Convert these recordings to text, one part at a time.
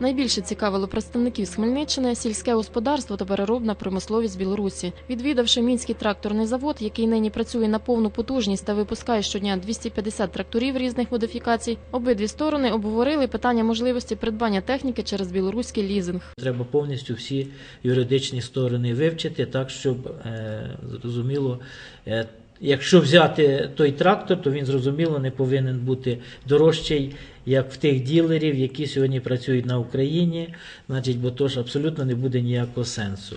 Найбільше цікавило представників з Хмельниччини сільське господарство та переробна промисловість Білорусі. Відвідавши мінський тракторний завод, який нині працює на повну потужність та випускає щодня 250 тракторів різних модифікацій, обидві сторони обговорили питання можливості придбання техніки через білоруський лізинг. Треба повністю всі юридичні сторони вивчити, так щоб е, зрозуміло. Е, Якщо взяти той трактор, то він зрозуміло не повинен бути дорожчий, як в тих ділерів, які сьогодні працюють на Україні, значить, бо то ж абсолютно не буде ніякого сенсу.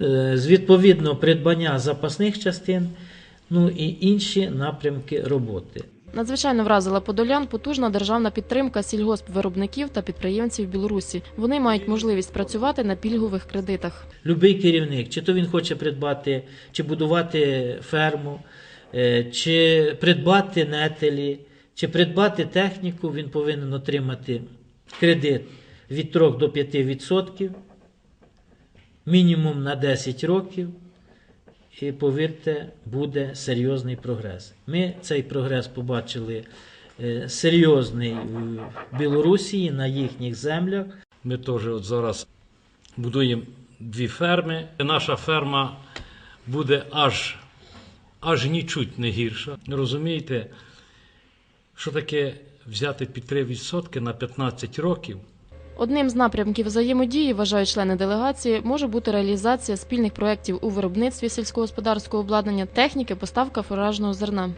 Звідповідно, З відповідно придбання запасних частин, ну і інші напрямки роботи. Надзвичайно вразила подолян потужна державна підтримка сільгоспвиробників та підприємців Білорусі. Вони мають можливість працювати на пільгових кредитах. Любий керівник, чи то він хоче придбати, чи будувати ферму, е, чи придбати нетелі, чи придбати техніку, він повинен отримати кредит від 3 до 5 відсотків, мінімум на 10 років. І повірте, буде серйозний прогрес. Ми цей прогрес побачили е, серйозний в Білорусі на їхніх землях. Ми теж от зараз будуємо дві ферми. Наша ферма буде аж, аж нічуть не гірша. Розумієте, що таке взяти під 3% на 15 років? Одним з напрямків взаємодії, вважають члени делегації, може бути реалізація спільних проєктів у виробництві сільськогосподарського обладнання, техніки, поставка фуражного зерна.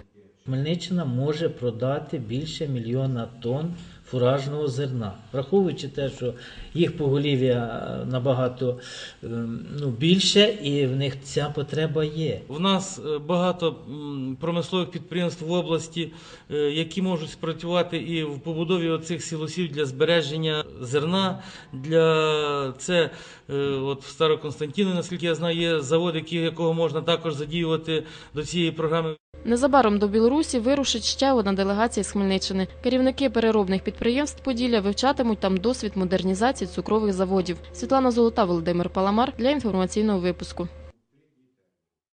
Хмельниччина може продати більше мільйона тонн фуражного зерна, враховуючи те, що їх поголів'я е, набагато ем, ну, більше, і в них ця потреба є. У нас е, багато промислових підприємств в області, е, які можуть спрацювати і в побудові оцих сілосів для збереження зерна. Для це е, от в Староконстантіну, наскільки я знаю, є завод, якого можна також задіювати до цієї програми. Незабаром до Білорусі вирушить ще одна делегація з Хмельниччини. Керівники переробних підприємств Поділля вивчатимуть там досвід модернізації цукрових заводів. Світлана Золота, Володимир Паламар для інформаційного випуску.